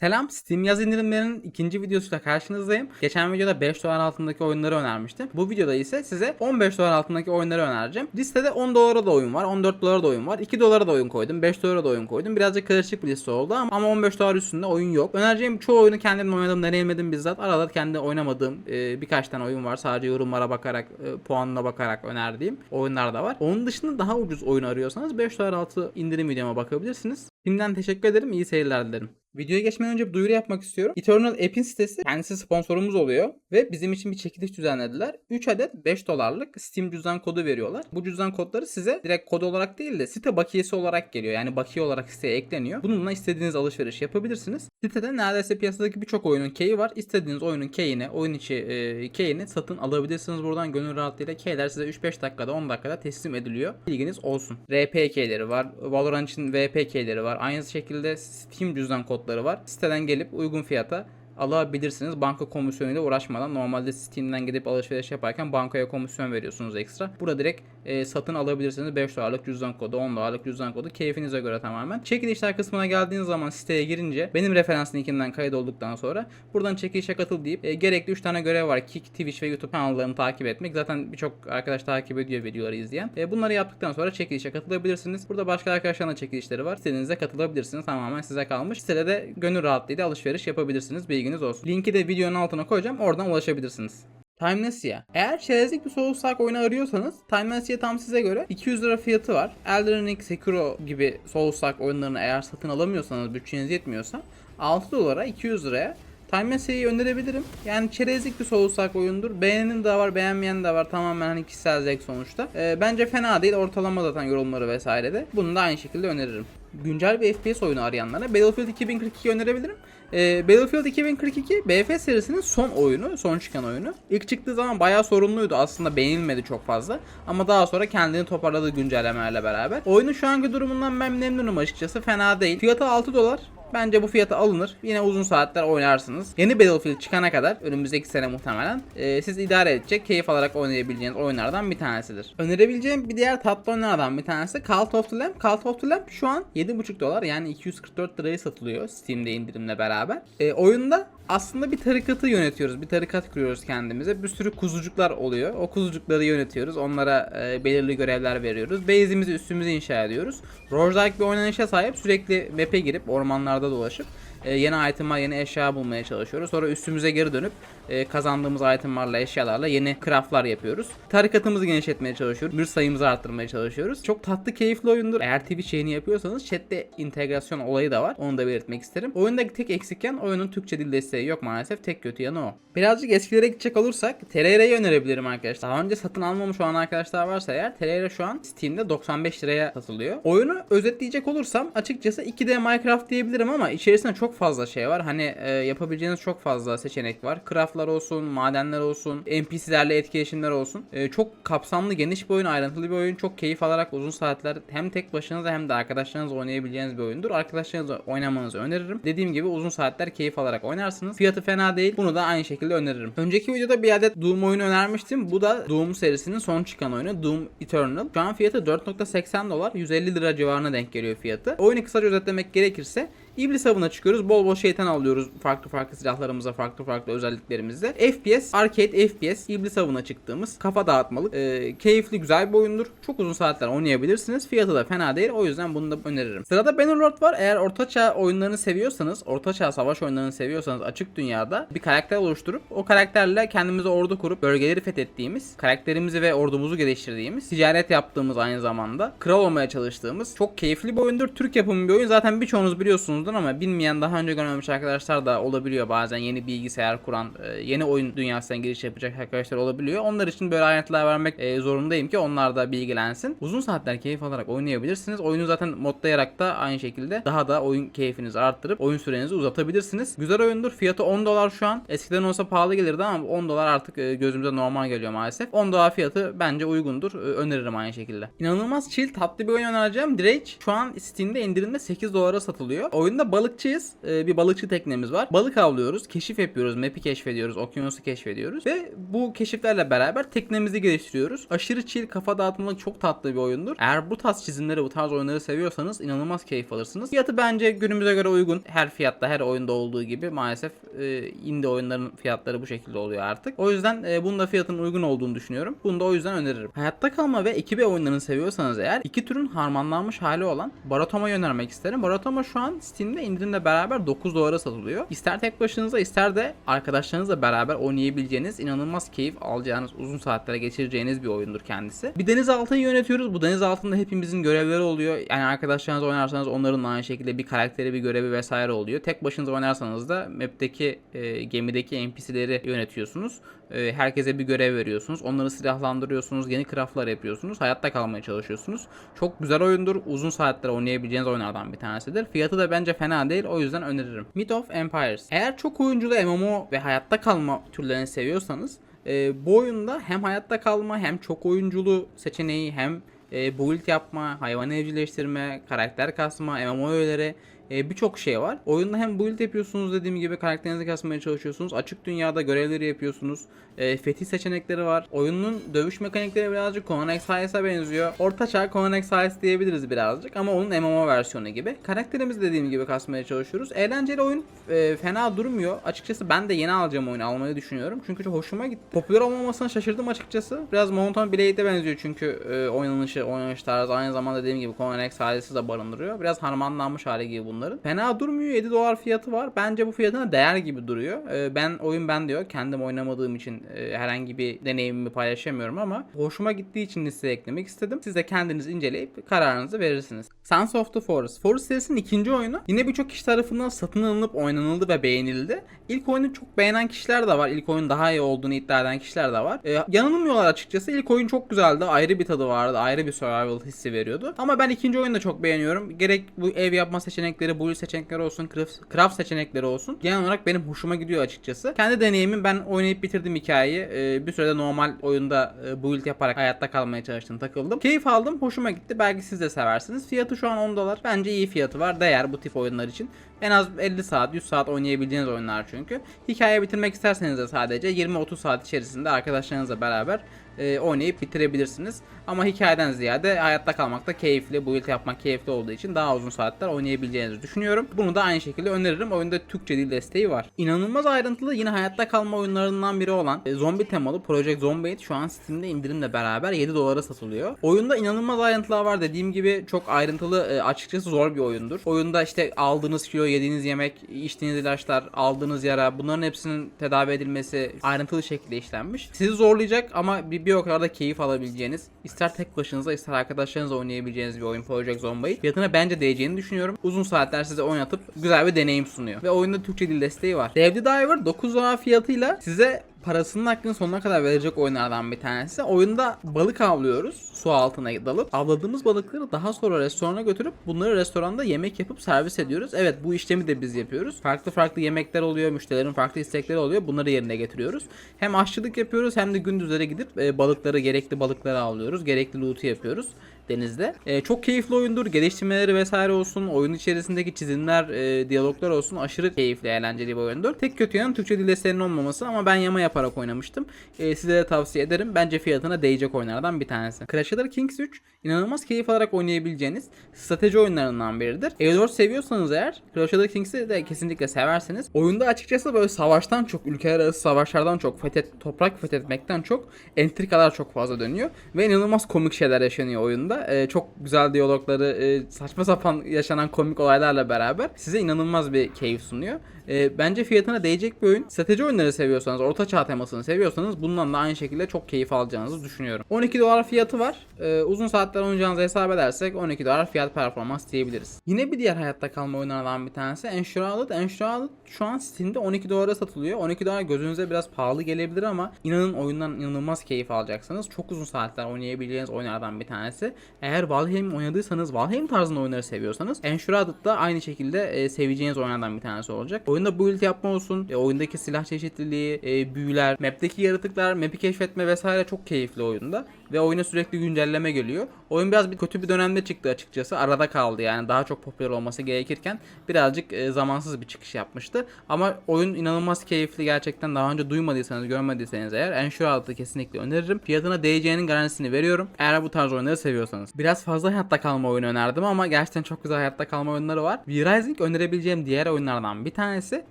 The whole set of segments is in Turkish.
Selam, Steam yaz indirimlerinin ikinci videosuyla karşınızdayım. Geçen videoda 5 dolar altındaki oyunları önermiştim. Bu videoda ise size 15 dolar altındaki oyunları önereceğim. Listede 10 dolara da oyun var, 14 dolara da oyun var, 2 dolara da oyun koydum, 5 dolara da oyun koydum. Birazcık karışık bir liste oldu ama- ama 15 dolar üstünde oyun yok. Önereceğim çoğu oyunu kendim oynadım, deneyimledim bizzat. Arada kendi oynamadığım e, birkaç tane oyun var. Sadece yorumlara bakarak, e, puanına bakarak önerdiğim oyunlar da var. Onun dışında daha ucuz oyun arıyorsanız 5 dolar altı indirim videoma bakabilirsiniz. Şimdiden teşekkür ederim, iyi seyirler dilerim. Videoya geçmeden önce bir duyuru yapmak istiyorum. Eternal App'in sitesi kendisi sponsorumuz oluyor ve bizim için bir çekiliş düzenlediler. 3 adet 5 dolarlık Steam cüzdan kodu veriyorlar. Bu cüzdan kodları size direkt kod olarak değil de site bakiyesi olarak geliyor. Yani bakiye olarak siteye ekleniyor. Bununla istediğiniz alışveriş yapabilirsiniz. Sitede neredeyse piyasadaki birçok oyunun key'i var. İstediğiniz oyunun key'ini, oyun içi e, key'ini satın alabilirsiniz buradan gönül rahatlığıyla. Key'ler size 3-5 dakikada 10 dakikada teslim ediliyor. Bilginiz olsun. RP key'leri var. Valorant için VP key'leri var. Aynı şekilde Steam cüzdan kodları var. Siteden gelip uygun fiyata alabilirsiniz. Banka komisyonuyla uğraşmadan normalde Steam'den gidip alışveriş yaparken bankaya komisyon veriyorsunuz ekstra. Burada direkt e, satın alabilirsiniz. 5 dolarlık cüzdan kodu, 10 dolarlık cüzdan kodu keyfinize göre tamamen. Çekilişler kısmına geldiğiniz zaman siteye girince benim referans linkinden kaydolduktan sonra buradan çekilişe katıl deyip e, gerekli 3 tane görev var. Kick, Twitch ve YouTube kanallarını takip etmek. Zaten birçok arkadaş takip ediyor videoları izleyen. E, bunları yaptıktan sonra çekilişe katılabilirsiniz. Burada başka arkadaşlarla çekilişleri var. İstediğinizde katılabilirsiniz. Tamamen size kalmış. Sitede de gönül rahatlığıyla alışveriş yapabilirsiniz. Bilginiz olsun. Linki de videonun altına koyacağım. Oradan ulaşabilirsiniz. Timeless'ya. Eğer çerezlik bir Souls Like oyunu arıyorsanız Timeless'ya tam size göre 200 lira fiyatı var. Elden Ring, Sekiro gibi Souls Like oyunlarını eğer satın alamıyorsanız bütçeniz yetmiyorsa 6 dolara 200 liraya Timeless'yi önerebilirim. Yani çerezlik bir Souls Like oyundur. Beğenenin de var, beğenmeyen de var. Tamamen hani kişisel zevk sonuçta. Ee, bence fena değil. Ortalama zaten yorumları vesaire de. Bunu da aynı şekilde öneririm. Güncel bir FPS oyunu arayanlara Battlefield 2042 önerebilirim. Ee, Battlefield 2042 BF serisinin son oyunu, son çıkan oyunu. İlk çıktığı zaman bayağı sorunluydu. Aslında beğenilmedi çok fazla. Ama daha sonra kendini toparladı güncellemelerle beraber. Oyunun şu anki durumundan ben memnunum açıkçası. Fena değil. Fiyatı 6 dolar. Bence bu fiyata alınır. Yine uzun saatler oynarsınız. Yeni Battlefield çıkana kadar önümüzdeki sene muhtemelen e, siz idare edecek, keyif alarak oynayabileceğiniz oyunlardan bir tanesidir. Önerebileceğim bir diğer tatlı oyunlardan bir tanesi Cult of the Lamb. Cult of the Lamb şu an 7,5 dolar yani 244 liraya satılıyor Steam'de indirimle beraber. E, oyunda aslında bir tarikatı yönetiyoruz. Bir tarikat kuruyoruz kendimize. Bir sürü kuzucuklar oluyor. O kuzucukları yönetiyoruz. Onlara e, belirli görevler veriyoruz. Base'imizi üstümüze inşa ediyoruz. Roguelike bir oynanışa sahip. Sürekli map'e girip ormanlarda dolaşıp e, yeni itemlar, yeni eşya bulmaya çalışıyoruz. Sonra üstümüze geri dönüp e, kazandığımız itemlarla, eşyalarla yeni craftlar yapıyoruz. Tarikatımızı genişletmeye çalışıyoruz. Bir sayımızı arttırmaya çalışıyoruz. Çok tatlı, keyifli oyundur. Eğer Twitch yayını yapıyorsanız chatte integrasyon olayı da var. Onu da belirtmek isterim. Oyundaki tek eksikken oyunun Türkçe dil desteği yok maalesef. Tek kötü yanı o. Birazcık eskilere gidecek olursak Tereyre'yi önerebilirim arkadaşlar. Daha önce satın almamış olan arkadaşlar varsa eğer Tereyre şu an Steam'de 95 liraya satılıyor. Oyunu özetleyecek olursam açıkçası 2D Minecraft diyebilirim ama içerisinde çok fazla şey var. Hani e, yapabileceğiniz çok fazla seçenek var. Craftlar olsun, madenler olsun, NPC'lerle etkileşimler olsun. E, çok kapsamlı, geniş bir oyun, ayrıntılı bir oyun. Çok keyif alarak uzun saatler hem tek başınıza hem de arkadaşlarınızla oynayabileceğiniz bir oyundur. Arkadaşlarınızla oynamanızı öneririm. Dediğim gibi uzun saatler keyif alarak oynarsınız. Fiyatı fena değil. Bunu da aynı şekilde öneririm. Önceki videoda bir adet Doom oyunu önermiştim. Bu da Doom serisinin son çıkan oyunu Doom Eternal. Şu an fiyatı 4.80 dolar. 150 lira civarına denk geliyor fiyatı. Oyunu kısaca özetlemek gerekirse İblis avına çıkıyoruz. Bol bol şeytan alıyoruz. Farklı farklı silahlarımıza, farklı farklı özelliklerimizle. FPS, arcade FPS, İblis avına çıktığımız kafa dağıtmalık. Ee, keyifli, güzel bir oyundur. Çok uzun saatler oynayabilirsiniz. Fiyatı da fena değil. O yüzden bunu da öneririm. Sırada Bannerlord var. Eğer ortaçağ oyunlarını seviyorsanız, ortaçağ savaş oyunlarını seviyorsanız açık dünyada bir karakter oluşturup o karakterle kendimize ordu kurup bölgeleri fethettiğimiz, karakterimizi ve ordumuzu geliştirdiğimiz, ticaret yaptığımız aynı zamanda, kral olmaya çalıştığımız çok keyifli bir oyundur. Türk yapımı bir oyun. Zaten birçoğunuz biliyorsunuzdur ama bilmeyen daha önce görmemiş arkadaşlar da olabiliyor bazen yeni bilgisayar kuran, e, yeni oyun dünyasına giriş yapacak arkadaşlar olabiliyor. Onlar için böyle ayrıntılar vermek e, zorundayım ki onlar da bilgilensin. Uzun saatler keyif alarak oynayabilirsiniz. Oyunu zaten modlayarak da aynı şekilde daha da oyun keyfinizi arttırıp oyun sürenizi uzatabilirsiniz. Güzel oyundur. Fiyatı 10 dolar şu an. Eskiden olsa pahalı gelirdi ama 10 dolar artık e, gözümüze normal geliyor maalesef. 10 dolar fiyatı bence uygundur. Öneririm aynı şekilde. İnanılmaz chill tatlı bir oyun önereceğim. Dredge şu an Steam'de indirimde 8 dolara satılıyor. Oyunda Oyunda balıkçıyız. Ee, bir balıkçı teknemiz var. Balık avlıyoruz, keşif yapıyoruz, map'i keşfediyoruz, okyanusu keşfediyoruz ve bu keşiflerle beraber teknemizi geliştiriyoruz. Aşırı chill, kafa dağıtmalık çok tatlı bir oyundur. Eğer bu tarz çizimleri, bu tarz oyunları seviyorsanız inanılmaz keyif alırsınız. Fiyatı bence günümüze göre uygun. Her fiyatta, her oyunda olduğu gibi maalesef e, indie oyunların fiyatları bu şekilde oluyor artık. O yüzden e, bunun da fiyatının uygun olduğunu düşünüyorum. Bunu da o yüzden öneririm. Hayatta kalma ve 2B oyunlarını seviyorsanız eğer iki türün harmanlanmış hali olan Baratoma'yı önermek isterim. Baratoma şu an Steam'de indirimle beraber 9 dolara satılıyor. İster tek başınıza ister de arkadaşlarınızla beraber oynayabileceğiniz inanılmaz keyif alacağınız uzun saatlere geçireceğiniz bir oyundur kendisi. Bir denizaltıyı yönetiyoruz. Bu denizaltında hepimizin görevleri oluyor. Yani arkadaşlarınızla oynarsanız onların aynı şekilde bir karakteri bir görevi vesaire oluyor. Tek başınıza oynarsanız da map'teki e, gemideki NPC'leri yönetiyorsunuz. E, herkese bir görev veriyorsunuz. Onları silahlandırıyorsunuz. Yeni craftlar yapıyorsunuz. Hayatta kalmaya çalışıyorsunuz. Çok güzel oyundur. Uzun saatler oynayabileceğiniz oyunlardan bir tanesidir. Fiyatı da bence fena değil. O yüzden öneririm. Myth of Empires. Eğer çok oyunculu MMO ve hayatta kalma türlerini seviyorsanız e, bu oyunda hem hayatta kalma hem çok oyunculu seçeneği hem e, build yapma, hayvan evcilleştirme, karakter kasma, MMO öğeleri e, birçok şey var. Oyunda hem build yapıyorsunuz dediğim gibi karakterinizi kasmaya çalışıyorsunuz. Açık dünyada görevleri yapıyorsunuz. E, fetih seçenekleri var. Oyunun dövüş mekanikleri birazcık Conan Exile'a benziyor. Ortaçağ Conan Exile diyebiliriz birazcık ama onun MMO versiyonu gibi. Karakterimizi dediğim gibi kasmaya çalışıyoruz. Eğlenceli oyun e, fena durmuyor. Açıkçası ben de yeni alacağım oyunu almayı düşünüyorum. Çünkü çok hoşuma gitti. Popüler olmamasına şaşırdım açıkçası. Biraz Mountain Blade'e benziyor çünkü e, oynanışı, oynanış tarzı aynı zamanda dediğim gibi Conan Exile'si de barındırıyor. Biraz harmanlanmış hali gibi bunların. Fena durmuyor. 7 dolar fiyatı var. Bence bu fiyatına değer gibi duruyor. E, ben oyun ben diyor. Kendim oynamadığım için e, herhangi bir deneyimimi paylaşamıyorum ama hoşuma gittiği için listeye eklemek istedim. Siz de kendiniz inceleyip kararınızı verirsiniz. Sons of the Forest. Forest serisinin ikinci oyunu yine birçok kişi tarafından satın alınıp oynanıldı ve beğenildi. İlk oyunu çok beğenen kişiler de var. İlk oyun daha iyi olduğunu iddia eden kişiler de var. Ee, yanılmıyorlar açıkçası. İlk oyun çok güzeldi. Ayrı bir tadı vardı. Ayrı bir survival hissi veriyordu. Ama ben ikinci oyunu da çok beğeniyorum. Gerek bu ev yapma seçenekleri, build seçenekleri olsun, craft seçenekleri olsun. Genel olarak benim hoşuma gidiyor açıkçası. Kendi deneyimim ben oynayıp bitirdim hikayeyi. Ee, bir sürede normal oyunda e, build yaparak hayatta kalmaya çalıştım, takıldım. Keyif aldım. Hoşuma gitti. Belki siz de seversiniz. Fiyatı şu an 10 dolar. Bence iyi fiyatı var. Değer bu tip oyunlar için. En az 50 saat, 100 saat oynayabileceğiniz oyunlar çünkü. Hikaye bitirmek isterseniz de sadece 20-30 saat içerisinde arkadaşlarınızla beraber e, oynayıp bitirebilirsiniz. Ama hikayeden ziyade hayatta kalmak da keyifli, build yapmak keyifli olduğu için daha uzun saatler oynayabileceğinizi düşünüyorum. Bunu da aynı şekilde öneririm. Oyunda Türkçe dil desteği var. İnanılmaz ayrıntılı yine hayatta kalma oyunlarından biri olan e, zombi temalı Project Zomboid şu an Steam'de indirimle beraber 7 dolara satılıyor. Oyunda inanılmaz ayrıntılar var. Dediğim gibi çok ayrıntılı e, açıkçası zor bir oyundur. Oyunda işte aldığınız kilo, yediğiniz yemek, içtiğiniz ilaçlar, aldığınız yara bunların hepsinin tedavi edilmesi ayrıntılı şekilde işlenmiş. Sizi zorlayacak ama bir, bir o kadar da keyif alabileceğiniz, ister tek başınıza ister arkadaşlarınızla oynayabileceğiniz bir oyun Project Zomboid. Fiyatına bence değeceğini düşünüyorum. Uzun saatler size oynatıp güzel bir deneyim sunuyor. Ve oyunda Türkçe dil desteği var. Devli Diver 9 dolar fiyatıyla size parasının hakkını sonuna kadar verecek oyunlardan bir tanesi. Oyunda balık avlıyoruz. Su altına dalıp avladığımız balıkları daha sonra restorana götürüp bunları restoranda yemek yapıp servis ediyoruz. Evet bu işlemi de biz yapıyoruz. Farklı farklı yemekler oluyor. Müşterilerin farklı istekleri oluyor. Bunları yerine getiriyoruz. Hem aşçılık yapıyoruz hem de gündüzlere gidip e, balıkları gerekli balıkları avlıyoruz. Gerekli loot'u yapıyoruz denizde. E, çok keyifli oyundur. Geliştirmeleri vesaire olsun. Oyun içerisindeki çizimler, e, diyaloglar olsun. Aşırı keyifli, eğlenceli bir oyundur. Tek kötü yanı Türkçe dil desteğinin olmaması ama ben yama yaparak oynamıştım. E, size de tavsiye ederim. Bence fiyatına değecek oyunlardan bir tanesi. Crash Other Kings 3 inanılmaz keyif alarak oynayabileceğiniz strateji oyunlarından biridir. E4 seviyorsanız eğer Crash Other Kings'i de kesinlikle seversiniz. Oyunda açıkçası böyle savaştan çok, ülkeler arası savaşlardan çok, fethet, toprak fethetmekten çok entrikalar çok fazla dönüyor. Ve inanılmaz komik şeyler yaşanıyor oyunda. E, çok güzel diyalogları, e, saçma sapan yaşanan komik olaylarla beraber size inanılmaz bir keyif sunuyor. E, bence fiyatına değecek bir oyun. Strateji oyunları seviyorsanız, orta çağ temasını seviyorsanız bundan da aynı şekilde çok keyif alacağınızı düşünüyorum. 12 dolar fiyatı var. E, uzun saatler oynayacağınızı hesap edersek 12 dolar fiyat performans diyebiliriz. Yine bir diğer hayatta kalma oyunlarından bir tanesi Enshrouded. Enshrouded şu an Steam'de 12 dolara satılıyor. 12 dolar gözünüze biraz pahalı gelebilir ama inanın oyundan inanılmaz keyif alacaksınız. Çok uzun saatler oynayabileceğiniz oyunlardan bir tanesi. Eğer Valheim oynadıysanız, Valheim tarzında oyunları seviyorsanız Enshrouded da aynı şekilde e, seveceğiniz oyunlardan bir tanesi olacak. Oyun Oyunda build yapma olsun, e, oyundaki silah çeşitliliği, e, büyüler, map'teki yaratıklar, map'i keşfetme vesaire çok keyifli oyunda. Ve oyuna sürekli güncelleme geliyor. Oyun biraz bir kötü bir dönemde çıktı açıkçası. Arada kaldı yani daha çok popüler olması gerekirken birazcık e, zamansız bir çıkış yapmıştı. Ama oyun inanılmaz keyifli gerçekten daha önce duymadıysanız görmediyseniz eğer Enshroud'ı kesinlikle öneririm. Fiyatına değeceğinin garantisini veriyorum. Eğer bu tarz oyunları seviyorsanız. Biraz fazla hayatta kalma oyunu önerdim ama gerçekten çok güzel hayatta kalma oyunları var. V-Rising önerebileceğim diğer oyunlardan bir tanesi.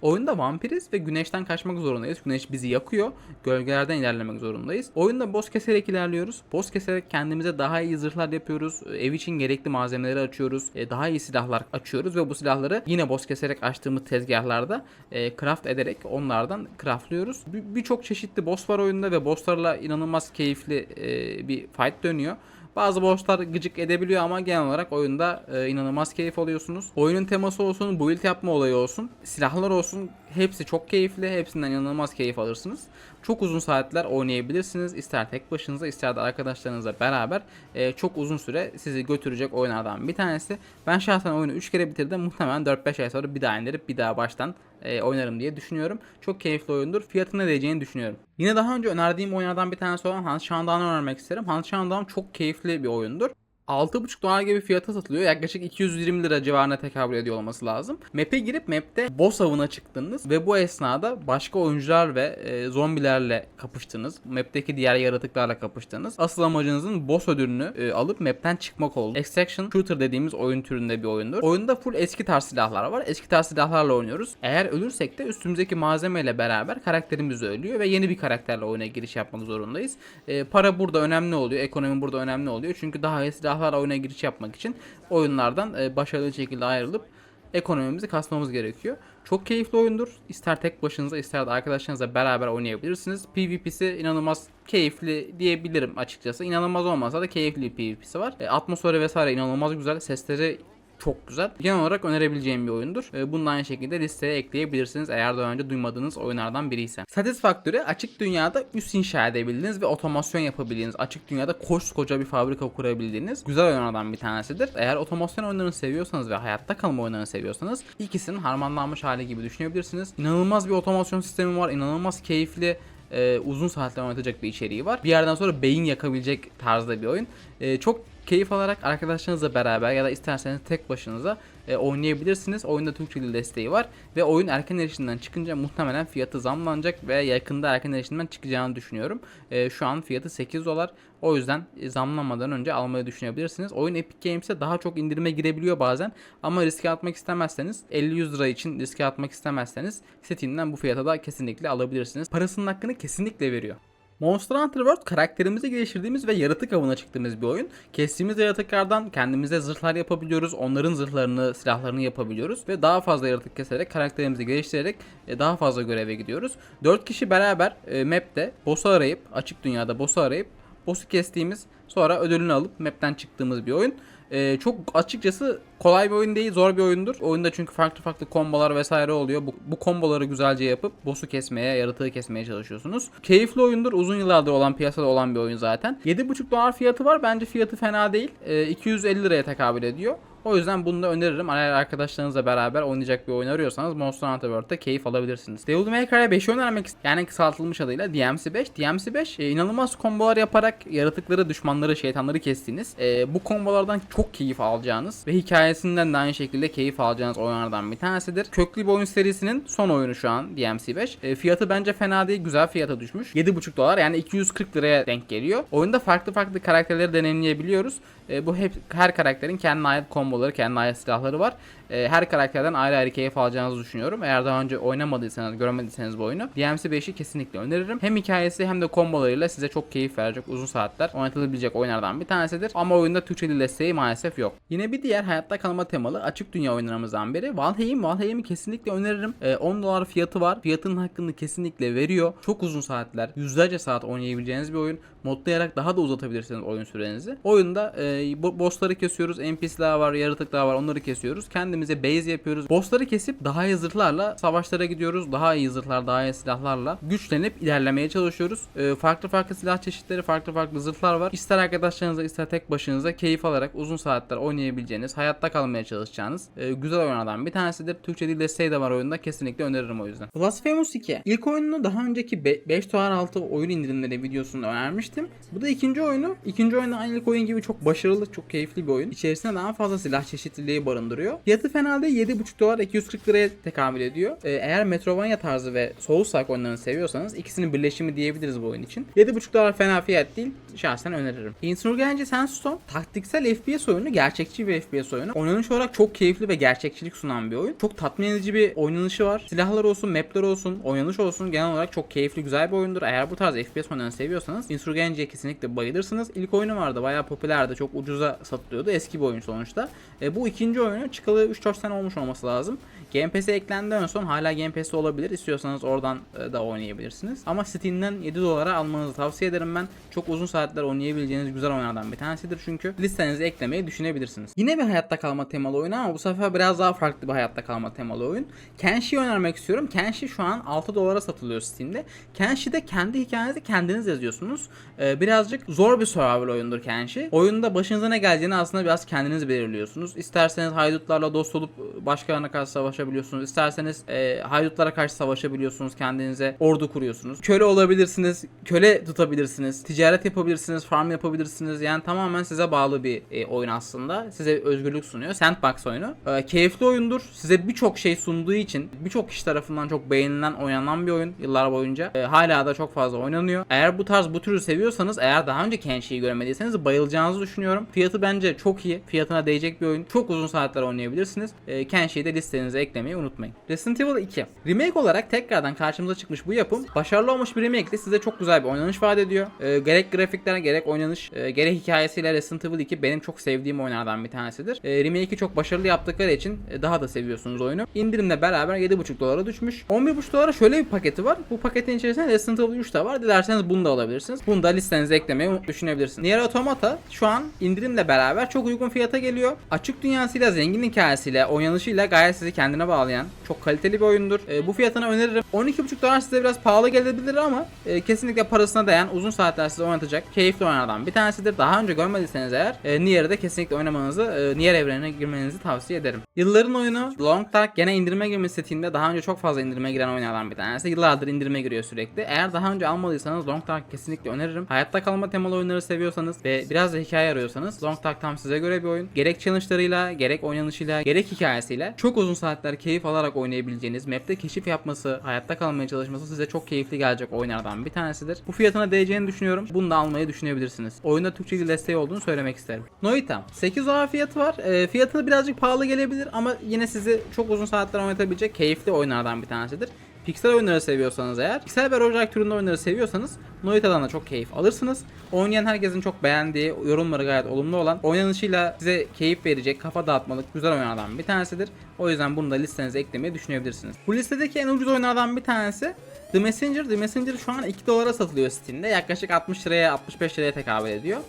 Oyunda vampiriz ve güneşten kaçmak zorundayız. Güneş bizi yakıyor. Gölgelerden ilerlemek zorundayız. Oyunda boss keserek ilerliyoruz. Boss keserek kendimize daha iyi zırhlar yapıyoruz. Ev için gerekli malzemeleri açıyoruz. E, Daha iyi silahlar açıyoruz ve bu silahları yine boss keserek açtığımız tezgahlarda e, craft ederek onlardan craftlıyoruz. Bir- Birçok çeşitli boss var oyunda ve bosslarla inanılmaz keyifli e, bir fight dönüyor. Bazı bosslar gıcık edebiliyor ama genel olarak oyunda e, inanılmaz keyif alıyorsunuz. Oyunun teması olsun, build yapma olayı olsun, silahlar olsun hepsi çok keyifli. Hepsinden inanılmaz keyif alırsınız. Çok uzun saatler oynayabilirsiniz. İster tek başınıza ister de arkadaşlarınızla beraber e, çok uzun süre sizi götürecek oyunlardan bir tanesi. Ben şahsen oyunu 3 kere bitirdim. Muhtemelen 4-5 ay sonra bir daha indirip bir daha baştan e, oynarım diye düşünüyorum. Çok keyifli oyundur. Fiyatına değeceğini düşünüyorum. Yine daha önce önerdiğim oyunlardan bir tanesi olan Hans Shandan'ı önermek isterim. Hans Shandan çok keyifli bir oyundur. 6,5 dolar gibi fiyata satılıyor. Yaklaşık 220 lira civarına tekabül ediyor olması lazım. Map'e girip map'te boss avına çıktınız ve bu esnada başka oyuncular ve e, zombilerle kapıştınız. Map'teki diğer yaratıklarla kapıştınız. Asıl amacınızın boss ödülünü e, alıp map'ten çıkmak oldu. Extraction Shooter dediğimiz oyun türünde bir oyundur. Oyunda full eski tarz silahlar var. Eski tarz silahlarla oynuyoruz. Eğer ölürsek de üstümüzdeki malzemeyle beraber karakterimiz ölüyor ve yeni bir karakterle oyuna giriş yapmak zorundayız. E, para burada önemli oluyor. Ekonomi burada önemli oluyor. Çünkü daha iyi silahlarla oyuna giriş yapmak için oyunlardan e, başarılı şekilde ayrılıp ekonomimizi kasmamız gerekiyor. Çok keyifli oyundur. İster tek başınıza ister de arkadaşlarınızla beraber oynayabilirsiniz. PvP'si inanılmaz keyifli diyebilirim açıkçası. İnanılmaz olmasa da keyifli PvP'si var. E, atmosferi vesaire inanılmaz güzel. Sesleri çok güzel. Genel olarak önerebileceğim bir oyundur. E, Bunu aynı şekilde listeye ekleyebilirsiniz eğer daha önce duymadığınız oyunlardan biri ise. Satisfactory açık dünyada üs inşa edebildiğiniz ve otomasyon yapabildiğiniz, açık dünyada koskoca bir fabrika kurabildiğiniz güzel oyunlardan bir tanesidir. Eğer otomasyon oyunlarını seviyorsanız ve hayatta kalma oyunlarını seviyorsanız ikisinin harmanlanmış hali gibi düşünebilirsiniz. İnanılmaz bir otomasyon sistemi var, inanılmaz keyifli e, uzun saatler oynatacak bir içeriği var. Bir yerden sonra beyin yakabilecek tarzda bir oyun. E, çok keyif alarak arkadaşlarınızla beraber ya da isterseniz tek başınıza e, oynayabilirsiniz. Oyunda Türkçe dil desteği var ve oyun erken erişimden çıkınca muhtemelen fiyatı zamlanacak ve yakında erken erişimden çıkacağını düşünüyorum. E, şu an fiyatı 8 dolar. O yüzden e, zamlanmadan önce almayı düşünebilirsiniz. Oyun Epic Games'e daha çok indirime girebiliyor bazen ama riske atmak istemezseniz 50-100 lira için riske atmak istemezseniz Steam'den bu fiyata da kesinlikle alabilirsiniz. Parasının hakkını kesinlikle veriyor. Monster Hunter World karakterimizi geliştirdiğimiz ve yaratık avına çıktığımız bir oyun. Kestiğimiz yaratıklardan kendimize zırhlar yapabiliyoruz. Onların zırhlarını, silahlarını yapabiliyoruz. Ve daha fazla yaratık keserek karakterimizi geliştirerek e, daha fazla göreve gidiyoruz. 4 kişi beraber e, map'te boss'u arayıp, açık dünyada boss'u arayıp boss'u kestiğimiz sonra ödülünü alıp map'ten çıktığımız bir oyun. E, çok açıkçası kolay bir oyun değil, zor bir oyundur. Oyunda çünkü farklı farklı kombolar vesaire oluyor. Bu, bu komboları güzelce yapıp boss'u kesmeye, yaratığı kesmeye çalışıyorsunuz. Keyifli oyundur. Uzun yıllardır olan piyasada olan bir oyun zaten. 7,5 dolar fiyatı var. Bence fiyatı fena değil. E, 250 liraya tekabül ediyor. O yüzden bunu da öneririm. Eğer arkadaşlarınızla beraber oynayacak bir oyun arıyorsanız Monster Hunter World'da keyif alabilirsiniz. Devil May Cry 5'i önermek ist- yani kısaltılmış adıyla DMC 5. DMC 5 e, inanılmaz kombolar yaparak yaratıkları, düşmanları, şeytanları kestiğiniz, e, bu kombolardan çok keyif alacağınız ve hikayesinden de aynı şekilde keyif alacağınız oyunlardan bir tanesidir. Köklü bir oyun serisinin son oyunu şu an DMC 5. E, fiyatı bence fena değil, güzel fiyata düşmüş. 7,5 dolar yani 240 liraya denk geliyor. Oyunda farklı farklı karakterleri deneyimleyebiliyoruz. E, bu hep her karakterin kendine ait komboları, kendine ait silahları var. E, her karakterden ayrı ayrı keyif alacağınızı düşünüyorum. Eğer daha önce oynamadıysanız, görmediyseniz bu oyunu DMC 5'i kesinlikle öneririm. Hem hikayesi hem de kombolarıyla size çok keyif verecek uzun saatler oynatılabilecek oyunlardan bir tanesidir. Ama oyunda Türkçe dil desteği maalesef yok. Yine bir diğer hayatta kalma temalı açık dünya oyunlarımızdan biri Valheim. Valheim'i kesinlikle öneririm. E, 10 dolar fiyatı var. Fiyatının hakkını kesinlikle veriyor. Çok uzun saatler, yüzlerce saat oynayabileceğiniz bir oyun. Modlayarak daha da uzatabilirsiniz oyun sürenizi. Oyunda e, bo- bossları kesiyoruz. NPC'ler var, yaratıklar var. Onları kesiyoruz. Kendimize base yapıyoruz. Bossları kesip daha iyi zırhlarla savaşlara gidiyoruz. Daha iyi zırhlar, daha iyi silahlarla güçlenip ilerlemeye çalışıyoruz. E, farklı farklı silah çeşitleri, farklı farklı zırhlar var. İster arkadaşlarınızla ister tek başınıza keyif alarak uzun saatler oynayabileceğiniz, hayatta kalmaya çalışacağınız e, güzel oyunlardan bir tanesidir. Türkçe dil desteği de var oyunda. Kesinlikle öneririm o yüzden. Blasphemous 2. İlk oyununu daha önceki 5 dolar altı oyun indirimleri videosunda önermiştim. Bu da ikinci oyunu. İkinci oyun ilk oyun gibi çok başarılı, çok keyifli bir oyun. İçerisinde daha fazla silah çeşitliliği barındırıyor. Fiyatı fena değil. 7,5 dolar 240 liraya tekabül ediyor. Ee, eğer Metrovania tarzı ve Souls-like oyunlarını seviyorsanız ikisinin birleşimi diyebiliriz bu oyun için. 7,5 dolar fena fiyat değil. Şahsen öneririm. Insurgency Sandstorm taktiksel FPS oyunu, gerçekçi bir FPS oyunu. Oynanış olarak çok keyifli ve gerçekçilik sunan bir oyun. Çok tatmin edici bir oynanışı var. Silahlar olsun, mapler olsun, oynanış olsun genel olarak çok keyifli, güzel bir oyundur. Eğer bu tarz FPS oyunlarını seviyorsanız Insurgency'ye kesinlikle bayılırsınız. İlk oyunu vardı, bayağı popülerdi, çok ucuza satılıyordu. Eski bir oyun sonuçta. E, bu ikinci oyunu çıkalı 3-4 sene olmuş olması lazım. Game Pass'e eklendi en son hala Game Pass'te olabilir. İstiyorsanız oradan e, da oynayabilirsiniz. Ama Steam'den 7 dolara almanızı tavsiye ederim ben. Çok uzun saatler oynayabileceğiniz güzel oyunlardan bir tanesidir çünkü listenize eklemeyi düşünebilirsiniz. Yine bir hayatta kalma temalı oyun ama bu sefer biraz daha farklı bir hayatta kalma temalı oyun. Kenshi'yi önermek istiyorum. Kenshi şu an 6 dolara satılıyor Steam'de. Kenshi'de kendi hikayenizi kendiniz yazıyorsunuz. Ee, birazcık zor bir survival oyundur Kenshi. Oyunda başınıza ne geleceğini aslında biraz kendiniz belirliyorsunuz. İsterseniz haydutlarla dost olup başkalarına karşı savaşabiliyorsunuz. İsterseniz e, haydutlara karşı savaşabiliyorsunuz. Kendinize ordu kuruyorsunuz. Köle olabilirsiniz. Köle tutabilirsiniz. Ticaret yapabilirsiniz. Farm yapabilirsiniz. Yani tamamen size bağlı bir e, oyun aslında. Size özgürlük sunuyor. Sandbox oyunu. E, keyifli oyundur. Size birçok şey sunduğu için birçok kişi tarafından çok beğenilen, oynanan bir oyun yıllar boyunca. E, hala da çok fazla oynanıyor. Eğer bu tarz bu türü seviyorsanız, eğer daha önce Kenshi'yi görmediyseniz bayılacağınızı düşünüyorum. Fiyatı bence çok iyi. Fiyatına değecek bir oyun. Çok uzun saatler oynayabilirsiniz. E, Kenshi'yi de listenize eklemeyi unutmayın. Resident Evil 2. Remake olarak tekrardan karşımıza çıkmış bu yapım. Başarılı olmuş bir remake de size çok güzel bir oynanış vaat ediyor. E, gerek grafikler, gerek oynanış, e, gerek hikayesiyle Resident Evil 2 benim çok sevdiğim oyunlardan bir tanesidir. E, remake'i çok başarılı yaptıkları için e, daha da seviyorsunuz oyunu. İndirimle beraber 7,5 dolara düşmüş. 11,5 dolara şöyle bir paketi var. Bu paketin içerisinde Resident Evil 3 de var. Dilerseniz bunu da alabilirsiniz. Bunu da listenize eklemeyi düşünebilirsiniz. Nier Automata şu an indirimle beraber çok uygun fiyata geliyor. Açık dünyasıyla, zengin hikayesiyle, oynanışıyla gayet sizi kendine bağlayan çok kaliteli bir oyundur. E, bu fiyatına öneririm. 12,5 dolar size biraz pahalı gelebilir ama e, kesinlikle parasına değen uzun saatler size oynatacak keyifli oyunlardan bir tanesidir. Daha önce görmediyseniz eğer e, Nier'i de kesinlikle oynamanızı, e, Nier evrenine girmenizi tavsiye ederim. Yılların oyunu Long Dark gene indirime girmiş Steam'de daha önce çok fazla indirime giren oyunlardan bir tanesi. Yıllardır indirime giriyor sürekli. Eğer daha önce almadıysanız Long Dark kesinlikle öneririm. Hayatta kalma temalı oyunları seviyorsanız ve biraz da hikaye arıyorsanız Long Dark tam size göre bir oyun. Gerek challenge'larıyla, gerek oynanışıyla, gerek hikayesiyle çok uzun saatler keyif alarak oynayabileceğiniz, map'te keşif yapması, hayatta kalmaya çalışması size çok keyifli gelecek oyunlardan bir tanesidir. Bu fiyatına değeceğini düşünüyorum. Bunu da almayı düşünebilirsiniz. Oyunda Türkçe dil desteği olduğunu söylemek isterim. Noita. 8 dolar fiyatı var. E, fiyatı birazcık pahalı gelebilir ama yine sizi çok uzun saatler oynatabilecek keyifli oyunlardan bir tanesidir. Pixel oyunları seviyorsanız eğer, Pixel ve roguelike türünde oyunları seviyorsanız Noita'dan da çok keyif alırsınız. Oynayan herkesin çok beğendiği, yorumları gayet olumlu olan, oynanışıyla size keyif verecek, kafa dağıtmalık güzel oyunlardan bir tanesidir. O yüzden bunu da listenize eklemeyi düşünebilirsiniz. Bu listedeki en ucuz oyunlardan bir tanesi The Messenger. The Messenger şu an 2 dolara satılıyor Steam'de. Yaklaşık 60 liraya 65 liraya tekabül ediyor.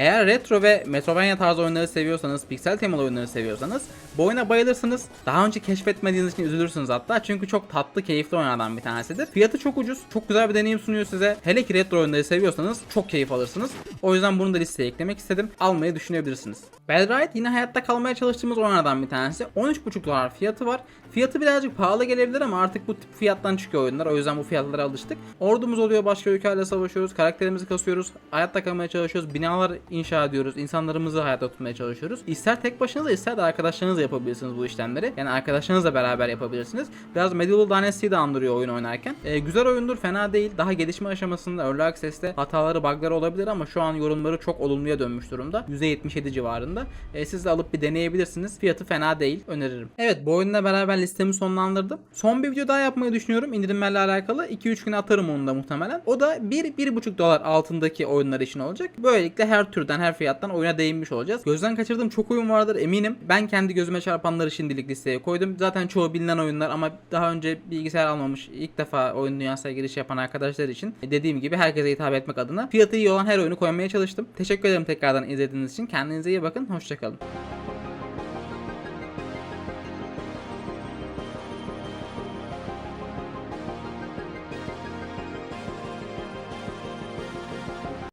Eğer retro ve Metrovania tarzı oyunları seviyorsanız, piksel temalı oyunları seviyorsanız bu oyuna bayılırsınız. Daha önce keşfetmediğiniz için üzülürsünüz hatta çünkü çok tatlı, keyifli oyunlardan bir tanesidir. Fiyatı çok ucuz, çok güzel bir deneyim sunuyor size. Hele ki retro oyunları seviyorsanız çok keyif alırsınız. O yüzden bunu da listeye eklemek istedim. Almayı düşünebilirsiniz. Bellride yine hayatta kalmaya çalıştığımız oyunlardan bir tanesi. 13,5 dolar fiyatı var. Fiyatı birazcık pahalı gelebilir ama artık bu tip fiyattan çıkıyor oyunlar. O yüzden bu fiyatlara alıştık. Ordumuz oluyor, başka ülkelerle savaşıyoruz, karakterimizi kasıyoruz, hayatta kalmaya çalışıyoruz, binalar inşa ediyoruz, insanlarımızı hayatta tutmaya çalışıyoruz. İster tek başınıza ister de arkadaşlarınızla yapabilirsiniz bu işlemleri. Yani arkadaşlarınızla beraber yapabilirsiniz. Biraz Medieval Dynasty'yi de andırıyor oyun oynarken. Ee, güzel oyundur, fena değil. Daha gelişme aşamasında Early Access'te hataları, bug'ları olabilir ama şu an yorumları çok olumluya dönmüş durumda. %77 civarında. Ee, siz de alıp bir deneyebilirsiniz. Fiyatı fena değil, öneririm. Evet bu oyunla beraber listemi sonlandırdım. Son bir video daha yapmayı düşünüyorum indirimlerle alakalı. 2-3 güne atarım onu da muhtemelen. O da 1-1,5 dolar altındaki oyunlar için olacak. Böylelikle türden, her fiyattan oyuna değinmiş olacağız. Gözden kaçırdığım çok oyun vardır eminim. Ben kendi gözüme çarpanları şimdilik listeye koydum. Zaten çoğu bilinen oyunlar ama daha önce bilgisayar almamış, ilk defa oyun dünyasına giriş yapan arkadaşlar için dediğim gibi herkese hitap etmek adına fiyatı iyi olan her oyunu koymaya çalıştım. Teşekkür ederim tekrardan izlediğiniz için. Kendinize iyi bakın. Hoşçakalın.